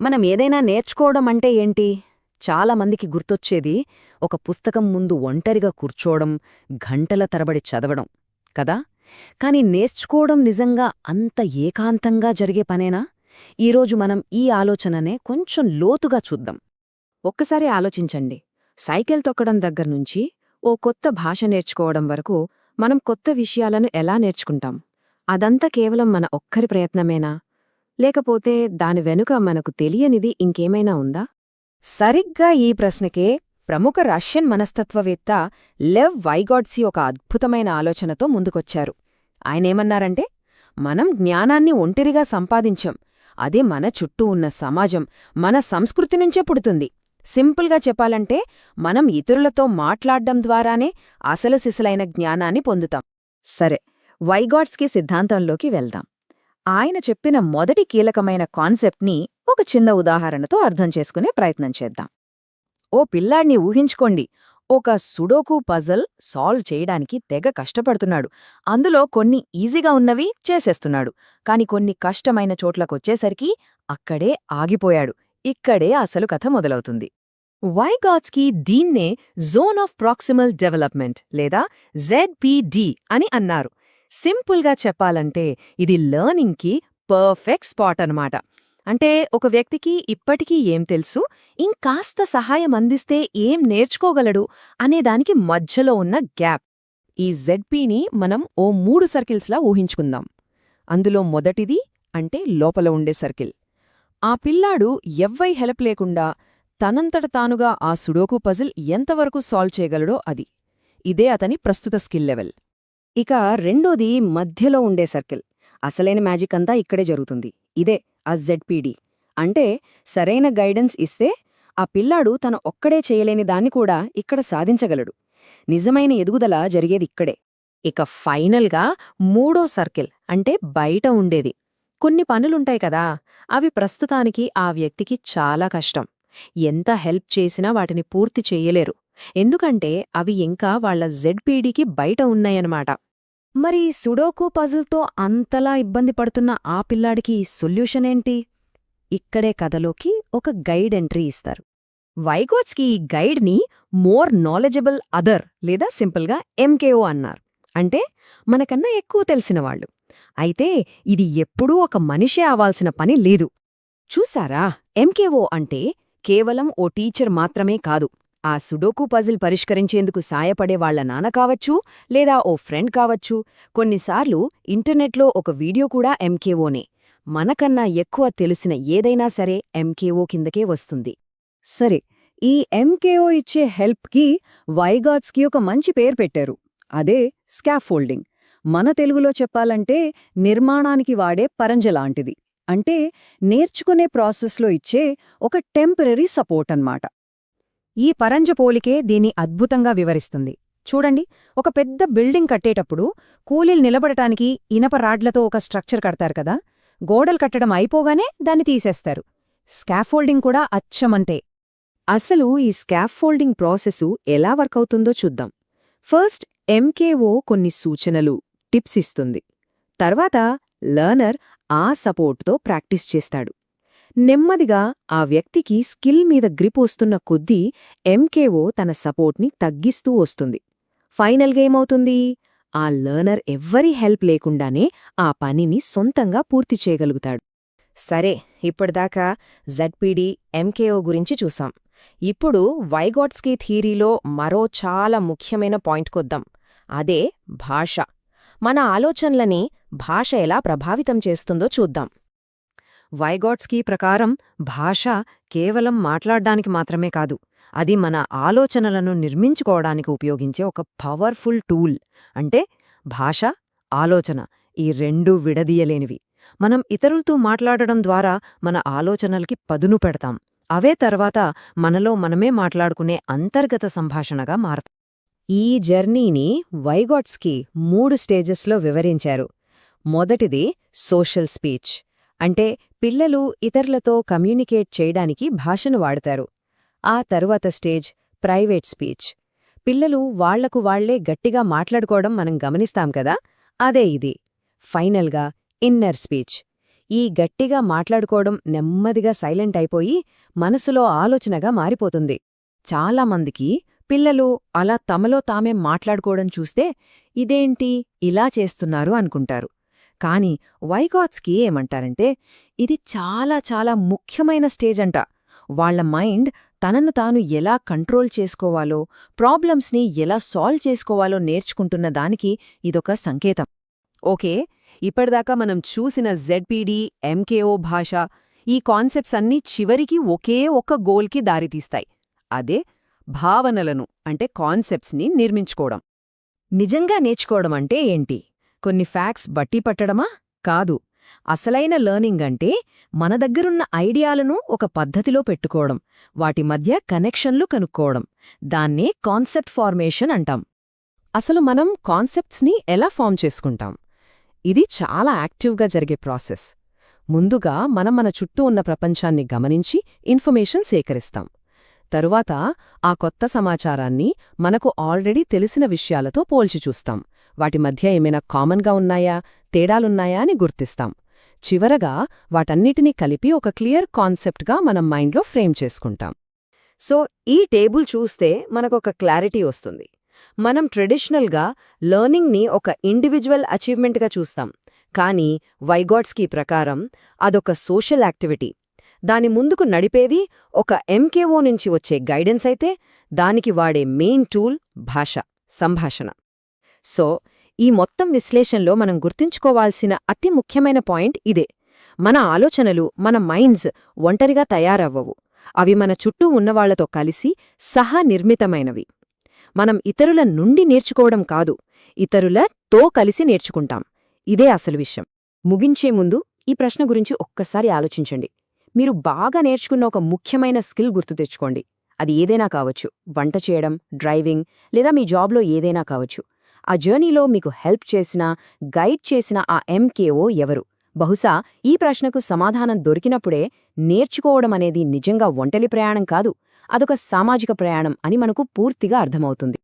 మనం ఏదైనా నేర్చుకోవడం అంటే ఏంటి? చాలామందికి గుర్తొచ్చేది ఒక పుస్తకం ముందు ఒంటరిగా కూర్చోవడం గంటల తరబడి చదవడం కదా? కాని నేర్చుకోవడం నిజంగా అంత ఏకాంతంగా జరిగే పనేనా? ఈరోజు మనం ఈ ఆలోచననే కొంచెం లోతుగా చూద్దాం. ఒక్కసారి ఆలోచించండి. సైకిల్ తొక్కడం దగ్గర్నుంచి ఓ కొత్త భాష నేర్చుకోవడం వరకు మనం కొత్త విషయాలను ఎలా నేర్చుకుంటాం? అదంతా కేవలం మన ఒక్కరి ప్రయత్నమేనా? లేకపోతే దాని వెనుక మనకు తెలియనిది ఇంకేమైనా ఉందా? సరిగ్గా ఈ ప్రశ్నకే ప్రముఖ రష్యన్ మనస్తత్వవేత్త లెవ్ వైగాడ్సీ ఒక అద్భుతమైన ఆలోచనతో ముందుకొచ్చారు. ఆయనేమన్నారంటే మనం జ్ఞానాన్ని ఒంటరిగా సంపాదించం. అదే మన చుట్టూ ఉన్న సమాజం మన సంస్కృతి నుంచే పుడుతుంది. సింపుల్గా చెప్పాలంటే మనం ఇతరులతో మాట్లాడ్డం ద్వారానే అసలు సిసలైన జ్ఞానాన్ని పొందుతాం. సరే వైగాడ్స్కి సిద్ధాంతంలోకి వెళ్దాం. ఆయన చెప్పిన మొదటి కీలకమైన కాన్సెప్ట్ని ఒక చిన్న ఉదాహరణతో అర్థం చేసుకునే ప్రయత్నం చేద్దాం. ఓ పిల్లాడ్ని ఊహించుకోండి. ఒక సుడోకు పజల్ సాల్వ్ చేయడానికి తెగ కష్టపడుతున్నాడు. అందులో కొన్ని ఈజీగా ఉన్నవి చేసేస్తున్నాడు. కాని కొన్ని కష్టమైన చోట్లకొచ్చేసరికి అక్కడే ఆగిపోయాడు. ఇక్కడే అసలు కథ మొదలవుతుంది. వైగాడ్స్కి దీన్నే జోన్ ఆఫ్ ప్రాక్సిమల్ డెవలప్మెంట్ లేదా జెడ్పీడి అని అన్నారు. సింపుల్గా చెప్పాలంటే ఇది లెర్నింగ్కి పర్ఫెక్ట్ స్పాట్ అనమాట అంటే ఒక వ్యక్తికి ఇప్పటికీ ఏం తెలుసు ఇంకాస్త సహాయం అందిస్తే ఏం నేర్చుకోగలడు అనేదానికి మధ్యలో ఉన్న గ్యాప్. ఈ జెడ్పీని మనం ఓ మూడు సర్కిల్స్లా ఊహించుకుందాం. అందులో మొదటిది అంటే లోపల ఉండే సర్కిల్. ఆ పిల్లాడు ఎవ్వై హెల్ప్ లేకుండా తనంతట తానుగా ఆ సుడోకు పజిల్ ఎంతవరకు సాల్వ్ చేయగలడో అది. ఇదే అతని ప్రస్తుత స్కిల్ లెవెల్. ఇక రెండోది మధ్యలో ఉండే సర్కిల్. అసలైన మ్యాజిక్ అంతా ఇక్కడే జరుగుతుంది. ఇదే ఆ జెడ్పీడి. అంటే సరైన గైడెన్స్ ఇస్తే ఆ పిల్లాడు తన ఒక్కడే చేయలేని దాన్ని కూడా ఇక్కడ సాధించగలడు. నిజమైన ఎదుగుదల జరిగేది ఇక్కడే. ఇక ఫైనల్గా మూడో సర్కిల్ అంటే బయట ఉండేది. కొన్ని పనులుంటాయి కదా అవి ప్రస్తుతానికి ఆ వ్యక్తికి చాలా కష్టం. ఎంత హెల్ప్ చేసినా వాటిని పూర్తి చెయ్యలేరు ఎందుకంటే అవి ఇంకా వాళ్ళ జెడ్పీడీకి బయట ఉన్నాయన్నమాట. మరి సుడోకు పజిల్తో అంతలా ఇబ్బంది పడుతున్న ఆ పిల్లాడికి సొల్యూషన్ ఏంటి ఇక్కడే కథలోకి ఒక గైడ్ ఎంట్రీ ఇస్తారు. వైగోట్స్కి ఈ గైడ్ని మోర్ నాలెజబుల్ అదర్ లేదా సింపుల్గా ఎంకేఓ అన్నారు. అంటే మనకన్నా ఎక్కువ తెలిసినవాళ్ళు అయితే ఇది ఎప్పుడూ ఒక మనిషే అవ్వాల్సిన పని లేదు. చూసారా? ఎంకేఓ అంటే కేవలం ఓ టీచర్ మాత్రమే కాదు. ఆ సుడోకు పజిల్ పరిష్కరించేందుకు సాయపడే వాళ్ళ నాన్న కావచ్చు లేదా ఓ ఫ్రెండ్ కావచ్చు. కొన్నిసార్లు ఇంటర్నెట్లో ఒక వీడియో కూడా ఎంకేఓనే మనకన్నా ఎక్కువ తెలిసిన ఏదైనా సరే ఎంకేఓ కిందకే వస్తుంది. సరే ఈ ఎంకేఓ ఇచ్చే హెల్ప్కి వైగాట్స్కి ఒక మంచి పేరు పెట్టారు. అదే స్కాఫోల్డింగ్. మన తెలుగులో చెప్పాలంటే నిర్మాణానికి వాడే పరంజలాంటిది అంటే నేర్చుకునే ప్రాసెస్లో ఇచ్చే ఒక టెంపరరీ సపోర్ట్ అన్నమాట. ఈ పరంజ పోలికే దీన్ని అద్భుతంగా వివరిస్తుంది. చూడండి ఒక పెద్ద బిల్డింగ్ కట్టేటప్పుడు కూలీలు నిలబడటానికి ఇనప రాడ్లతో ఒక స్ట్రక్చర్ కడతారు కదా గోడలు కట్టడం అయిపోగానే దాన్ని తీసేస్తారు. స్కాఫోల్డింగ్ కూడా అచ్చమంటే. అసలు ఈ స్కాఫోల్డింగ్ ప్రాసెసు ఎలా వర్కవుతుందో చూద్దాం. ఫస్ట్ ఎంకేఓ కొన్ని సూచనలు టిప్స్ ఇస్తుంది. తర్వాత లర్నర్ ఆ సపోర్ట్తో ప్రాక్టీస్ చేస్తాడు. నెమ్మదిగా ఆ వ్యక్తికి స్కిల్ మీద గ్రిప్ వస్తున్న కొద్దీ ఎంకేఓ తన సపోర్ట్ని తగ్గిస్తూ వస్తుంది. ఫైనల్గా ఏమవుతుంది? ఆ లర్నర్ ఎవ్వరి హెల్ప్ లేకుండానే ఆ పనిని సొంతంగా పూర్తి చేయగలుగుతాడు. సరే ఇప్పటిదాకా జడ్పీడీ ఎంకేఓ గురించి చూసాం. ఇప్పుడు వైగాట్స్కీ థీరీలో మరో చాలా ముఖ్యమైన పాయింట్కొద్దాం అదే భాష. మన ఆలోచనలని భాష ఎలా ప్రభావితం చేస్తుందో చూద్దాం. వైగాట్స్కీ ప్రకారం భాష కేవలం మాట్లాడ్డానికి మాత్రమే కాదు అది మన ఆలోచనలను నిర్మించుకోవడానికి ఉపయోగించే ఒక పవర్ఫుల్ టూల్. అంటే భాష ఆలోచన ఈ రెండూ విడదీయలేనివి. మనం ఇతరులతో మాట్లాడడం ద్వారా మన ఆలోచనలకి పదును పెడతాం. అవే తర్వాత మనలో మనమే మాట్లాడుకునే అంతర్గత సంభాషణగా మారతాం. ఈ జర్నీని వైగాట్స్కి మూడు స్టేజెస్లో వివరించారు. మొదటిది సోషల్ స్పీచ్. అంటే పిల్లలు ఇతరులతో కమ్యూనికేట్ చేయడానికి భాషను వాడతారు. ఆ తరువాత స్టేజ్ ప్రైవేట్ స్పీచ్. పిల్లలు వాళ్ళకు వాళ్ళే గట్టిగా మాట్లాడుకోవడం మనం గమనిస్తాం కదా? అదే ఇది. ఫైనల్గా ఇన్నర్ స్పీచ్. ఈ గట్టిగా మాట్లాడుకోవడం నెమ్మదిగా సైలెంట్ అయిపోయి మనసులో ఆలోచనగా మారిపోతుంది. చాలామందికి పిల్లలు అలా తమలో తామే మాట్లాడుకోవడం చూస్తే ఇదేంటి? ఇలా చేస్తున్నారు అనుకుంటారు. కాని వైగాట్స్కి ఏమంటారంటే ఇది చాలా చాలా ముఖ్యమైన స్టేజ్ అంట. వాళ్ళ మైండ్ తనను తాను ఎలా కంట్రోల్ చేసుకోవాలో ప్రాబ్లమ్స్ని ఎలా సాల్వ్ చేసుకోవాలో నేర్చుకుంటున్న దానికి ఇదొక సంకేతం. ఓకే ఇప్పటిదాకా మనం చూసిన జెడ్పీడీ ఎంకేఓ భాష ఈ కాన్సెప్ట్స్ అన్నీ చివరికి ఒకే ఒక్క గోల్కి దారితీస్తాయి. అదే భావనలను అంటే కాన్సెప్ట్స్ని నిర్మించుకోవడం. నిజంగా నేర్చుకోవడం అంటే ఏంటి? కొన్ని ఫ్యాక్ట్స్ బట్టి పట్టడమా? కాదు. అసలైన లెర్నింగ్ అంటే మన దగ్గరున్న ఐడియాలను ఒక పద్ధతిలో పెట్టుకోవడం వాటి మధ్య కనెక్షన్లు కనుక్కోవడం. దాన్నే కాన్సెప్ట్ ఫార్మేషన్ అంటాం. అసలు మనం కాన్సెప్ట్స్ని ఎలా ఫామ్ చేసుకుంటాం? ఇది చాలా యాక్టివ్గా జరిగే ప్రాసెస్. ముందుగా మనం మన చుట్టూ ఉన్న ప్రపంచాన్ని గమనించి ఇన్ఫర్మేషన్ సేకరిస్తాం. తరువాత ఆ కొత్త సమాచారాన్ని మనకు ఆల్రెడీ తెలిసిన విషయాలతో పోల్చి చూస్తాం. వాటి మధ్య ఏమైనా కామన్గా ఉన్నాయా? తేడాలున్నాయా? అని గుర్తిస్తాం. చివరగా వాటన్నిటినీ కలిపి ఒక క్లియర్ కాన్సెప్ట్గా మనం మైండ్లో ఫ్రేమ్ చేసుకుంటాం. సో ఈ టేబుల్ చూస్తే మనకొక క్లారిటీ వస్తుంది. మనం ట్రెడిషనల్గా లెర్నింగ్ని ఒక ఇండివిజువల్ అచీవ్మెంట్గా చూస్తాం. కానీ వైగాట్స్కి ప్రకారం అదొక సోషల్ యాక్టివిటీ. దాని ముందుకు నడిపేది ఒక ఎంకేఓ నుంచి వచ్చే గైడెన్స్ అయితే దానికి వాడే మెయిన్ టూల్ భాష సంభాషణ. సో ఈ మొత్తం విశ్లేషణలో మనం గుర్తుంచుకోవాల్సిన అతి ముఖ్యమైన పాయింట్ ఇదే. మన ఆలోచనలు మన మైండ్స్ ఒంటరిగా తయారవ్వవు. అవి మన చుట్టూ ఉన్నవాళ్ళతో కలిసి సహా నిర్మితమైనవి మనం ఇతరుల నుండి నేర్చుకోవడం కాదు ఇతరులతో కలిసి నేర్చుకుంటాం. ఇదే అసలు విషయం. ముగించే ముందు ఈ ప్రశ్న గురించి ఒక్కసారి ఆలోచించండి. మీరు బాగా నేర్చుకున్న ఒక ముఖ్యమైన స్కిల్ గుర్తు తెచ్చుకోండి. అది ఏదైనా కావచ్చు. వంట చేయడం డ్రైవింగ్ లేదా మీ జాబ్లో ఏదైనా కావచ్చు. ఆ జర్నీలో మీకు హెల్ప్ చేసిన గైడ్ చేసిన ఆ ఎంకేఓ ఎవరు? బహుశా ఈ ప్రశ్నకు సమాధానం దొరికినప్పుడే నేర్చుకోవడం అనేది నిజంగా ఒంటలి ప్రయాణం కాదు అదొక సామాజిక ప్రయాణం అని మనకు పూర్తిగా అర్థమవుతుంది.